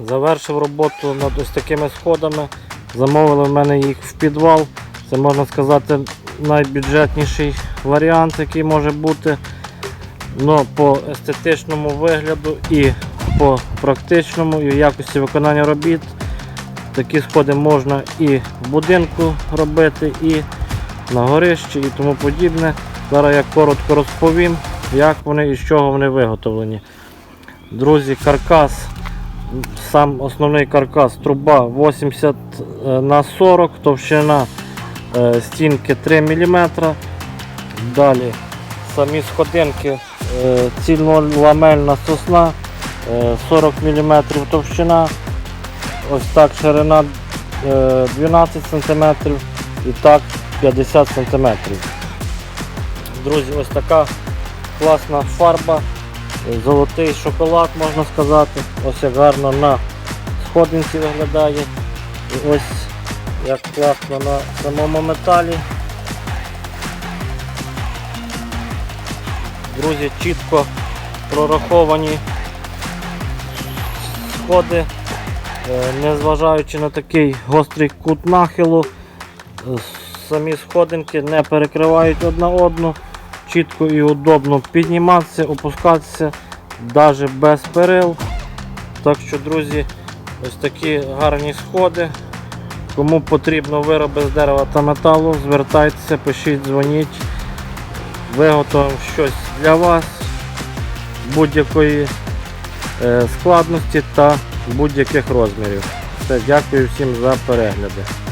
Завершив роботу над ось такими сходами. Замовили в мене їх в підвал. Це можна сказати найбюджетніший варіант, який може бути. Но по естетичному вигляду і по практичному і якості виконання робіт. Такі сходи можна і в будинку робити, і на горищі, і тому подібне. Зараз я коротко розповім, як вони і з чого вони виготовлені. Друзі, каркас, сам основний каркас, труба 80 на 40, товщина е, стінки 3 мм. Далі самі сходинки, е, цільноламельна сосна, е, 40 мм товщина, ось так ширина е, 12 см і так 50 см. Друзі, ось така класна фарба, е, золотий шоколад можна сказати. Ось як гарно на сходинці виглядає. І ось як класно на самому металі. Друзі, чітко прораховані сходи, Е, незважаючи на такий гострий кут нахилу, е, самі сходинки не перекривають одна одну, чітко і удобно підніматися, опускатися, навіть без перил. Так що, друзі, ось такі гарні сходи. Кому потрібно вироби з дерева та металу, звертайтеся, пишіть, дзвоніть. Виготовимо щось для вас будь-якої е, складності та будь-яких розмірів. Все, дякую всім за перегляди.